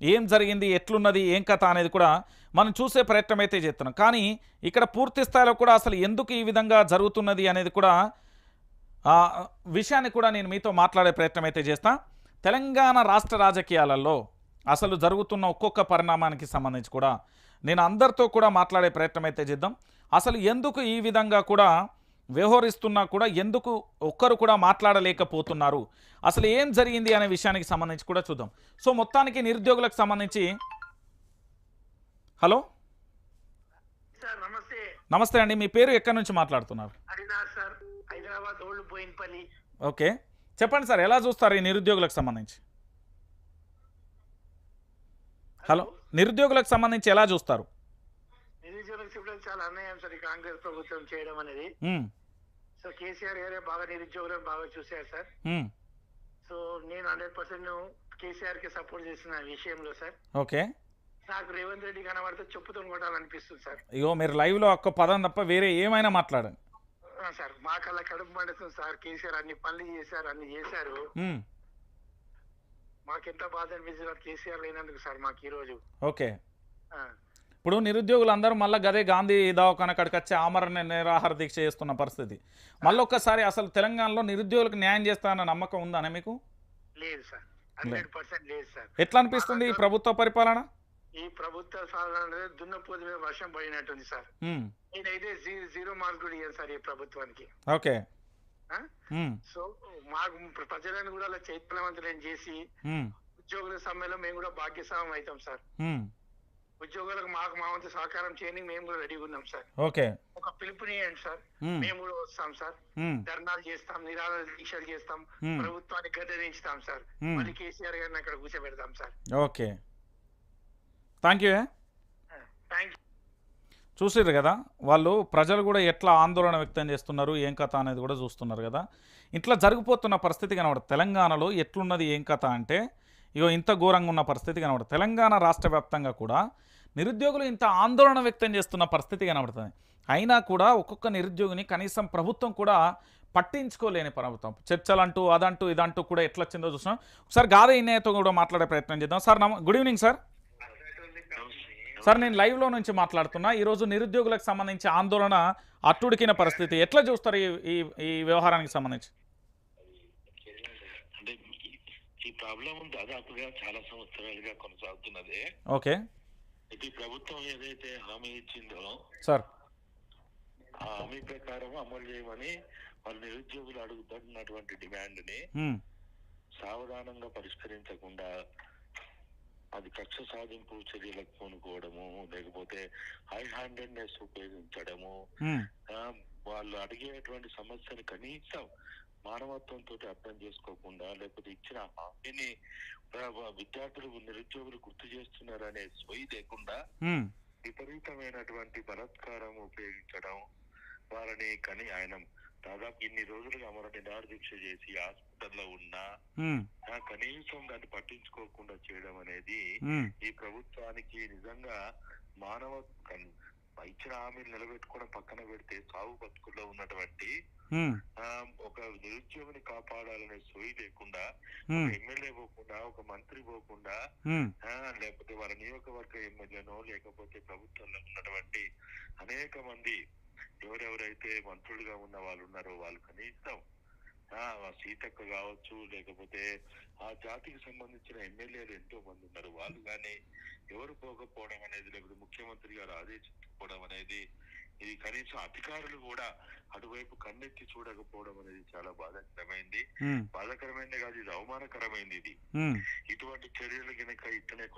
ఏం జరిగింది ఎట్లున్నది ఏం కథ అనేది కూడా మనం చూసే ప్రయత్నం అయితే చేస్తున్నాం. కానీ ఇక్కడ పూర్తి స్థాయిలో కూడా అసలు ఎందుకు ఈ విధంగా జరుగుతున్నది అనేది కూడా ఆ విషయాన్ని కూడా నేను మీతో మాట్లాడే ప్రయత్నం అయితే చేస్తా. తెలంగాణ రాష్ట్ర రాజకీయాలలో అసలు జరుగుతున్న ఒక్కొక్క పరిణామానికి సంబంధించి కూడా నేను అందరితో కూడా మాట్లాడే ప్రయత్నం అయితే చేద్దాం. అసలు ఎందుకు ఈ విధంగా కూడా వ్యవహరిస్తున్నా కూడా ఎందుకు ఒక్కరు కూడా మాట్లాడలేకపోతున్నారు? అసలు ఏం జరిగింది అనే విషయానికి సంబంధించి కూడా చూద్దాం. సో మొత్తానికి నిరుద్యోగులకు సంబంధించి హలో? సార్ నమస్తే. అండి మీ పేరు ఎక్కడి నుంచి మాట్లాడుతున్నారు? ఓకే. చెప్పండి సార్ ఎలా చూస్తారు ఈ నిరుద్యోగులకు సంబంధించి? హలో నిరుద్యోగులకు సంబంధించి ఎలా చూస్తారు? నిరుద్యోగులకు చాలా అన్యాయం సార్ కాంగ్రెస్ ప్రభుత్వం చేయడం అనేది. సో కేసీఆర్ గారే బాగా నిరుద్యోగులను బాగా చూశారు సార్. ఉమ్, సో నేను హండ్రెడ్ పర్సెంట్ కేసీఆర్కి సపోర్ట్ చేసిన విషయంలో సార్. ఓకే. నాకు రేవంత్ రెడ్డి కనబడితే చెప్పుతో కొట్టాలనిపిస్తుంది సార్. ఇగో మీరు లైవ్లో ఒక్క పదం తప్ప వేరే ఏమైనా మాట్లాడండి. సార్ మా కళ్ళ కడుపు మండుతుంది సార్. కేసీఆర్ అన్ని పనులు చేశారు అన్ని చేశారు. ఉమ్, మాకెంత బాధ అనిపిస్తుంది కేసీఆర్ లేనందుకు సార్ మాకు ఈ రోజు ఓకే ఇప్పుడు నిరుద్యోగులు అందరూ మళ్ళీ గదే గాంధీ దవాఖాన కాడికి వచ్చి ఆమరణ నిరాహార దీక్ష చేస్తున్న పరిస్థితి. మళ్ళీ ఒక్కసారి అసలు తెలంగాణలో నిరుద్యోగులకు న్యాయం చేస్తానన్న నమ్మకం ఉందనే మీకు? లేదు సార్. లేదు. సార్. ఎట్లా అనిపిస్తుంది ఈ ప్రభుత్వ పరిపాలన? ఈ ప్రభుత్వ సాధన దున్నపోతు మీద వర్షం పడినట్టుంది సార్. నేనైతే జీరో మార్క్ కూడా ఇయ్యాను సార్ ఈ ప్రభుత్వానికి. ఓకే. సో మాకు ప్రజలను కూడా అలా చైతన్యవంతులను చేసి ఉద్యోగుల సమ్మెలో మేము కూడా భాగ్యస్వామం అవుతాం సార్. ఉద్యోగులకు మాకు మా వంతు సహకారం చేయని మేము కూడా రెడీగా ఉన్నాం సార్. ఓకే. ఒక పిలుపునియండి సార్. మేము. కూడా వస్తాం సార్. ధర్నాలు చేస్తాం నిరాహార దీక్షలు చేస్తాం ఉమ్, ప్రభుత్వాన్ని గద్దెదించుతాం సార్. మళ్ళీ కేసీఆర్ గారిని అక్కడ కూర్చోబెడతాం sir. Okay. Thank you thank you చూసిర్రు కదా వాళ్ళు ప్రజలు కూడా ఎట్లా ఆందోళన వ్యక్తం చేస్తున్నారు ఏం కథ అనేది కూడా చూస్తున్నారు కదా. ఇట్లా జరిగిపోతున్న పరిస్థితి కనబడదు. తెలంగాణలో ఎట్లున్నది ఏం కథ అంటే ఇగో ఇంత ఘోరంగా ఉన్న పరిస్థితి కనబడుతుంది. తెలంగాణ రాష్ట్ర వ్యాప్తంగా కూడా నిరుద్యోగులు ఇంత ఆందోళన వ్యక్తం చేస్తున్న పరిస్థితి కనబడుతుంది. అయినా కూడా ఒక్కొక్క నిరుద్యోగిని కనీసం ప్రభుత్వం కూడా పట్టించుకోలేని ప్రభుత్వం. చర్చలంటూ అదంటూ ఇదంటూ కూడా ఎట్లా వచ్చిందో చూస్తున్నాం. ఒకసారి గాదే ఇన్నయ్యతో కూడా మాట్లాడే ప్రయత్నం చేద్దాం. సార్ నమ గుడ్ ఈవినింగ్ సార్. సార్ నేను లైవ్లో నుంచి మాట్లాడుతున్నా. ఈరోజు నిరుద్యోగులకు సంబంధించి ఆందోళన అట్టుడికిన పరిస్థితి. ఎట్లా చూస్తారు ఈ ఈ వ్యవహారానికి సంబంధించి అంటే ఈ- ప్రాబ్లం దాదాపుగా చాలా సంవత్సరాలుగా కొనసాగుతున్నదే. ఓకే. ఈ ప్రభుత్వం ఏదైతే హామీ ఇచ్చిందో సార్. ఆ హామీ ప్రకారం అమలు చేయమని వాళ్ళు నిరుద్యోగులు అడుగుతున్నటువంటి డిమాండ్ని సావధానంగా పరిష్కరించకుండా అది కక్ష సాధింపు చర్యలకు పూనుకోవడము లేకపోతే హై హ్యాండెడ్నెస్ ఉపయోగించడము వాళ్ళు అడిగేటువంటి సమస్యను కనీసం మానవత్వంతో అర్థం చేసుకోకుండా లేకపోతే ఇచ్చిన హామీని విద్యార్థులు నిరుద్యోగులు గుర్తు చేస్తున్నారనే సోయి లేకుండా ఉమ్, విపరీతమైనటువంటి బలాత్కారం ఉపయోగించడం వారిని కని ఆయన దాదాపు ఇన్ని రోజులుగా అమర నిరాహార దీక్ష చేసి హాస్పిటల్లో ఉన్నా కనీసం దాన్ని పట్టించుకోకుండా చేయడం అనేది ఈ ప్రభుత్వానికి నిజంగా మానవ ఇచ్చిన హామీలు నిలబెట్టుకోవడం పక్కన పెడితే సాగు బతుకుల్లో ఉన్నటువంటి ఒక నిరుద్యోగిని కాపాడాలనే సోయి లేకుండా ఎమ్మెల్యే పోకుండా ఒక మంత్రి పోకుండా లేకపోతే వారి నియోజకవర్గ ఎమ్మెల్యేనో లేకపోతే ప్రభుత్వంలో ఉన్నటువంటి అనేక మంది ఎవరెవరైతే మంత్రులుగా ఉన్న వాళ్ళు ఉన్నారో వాళ్ళు కనీసం ఆ, సీతక్క కావచ్చు లేకపోతే ఆ జాతికి సంబంధించిన ఎమ్మెల్యేలు ఎంతో మంది ఉన్నారు. వాళ్ళు కానీ ఎవరు పోకపోవడం అనేది లేకపోతే ముఖ్యమంత్రి గారు ఆదేశించుకోవడం అనేది ఇది కనీసం అధికారులు కూడా అటువైపు కన్నెత్తి చూడకపోవడం అనేది చాలా బాధాకరమైంది. బాధాకరమైంది కాదు ఇది అవమానకరమైంది ఇది. ఇటువంటి చర్యలు గనక ఇట్లనే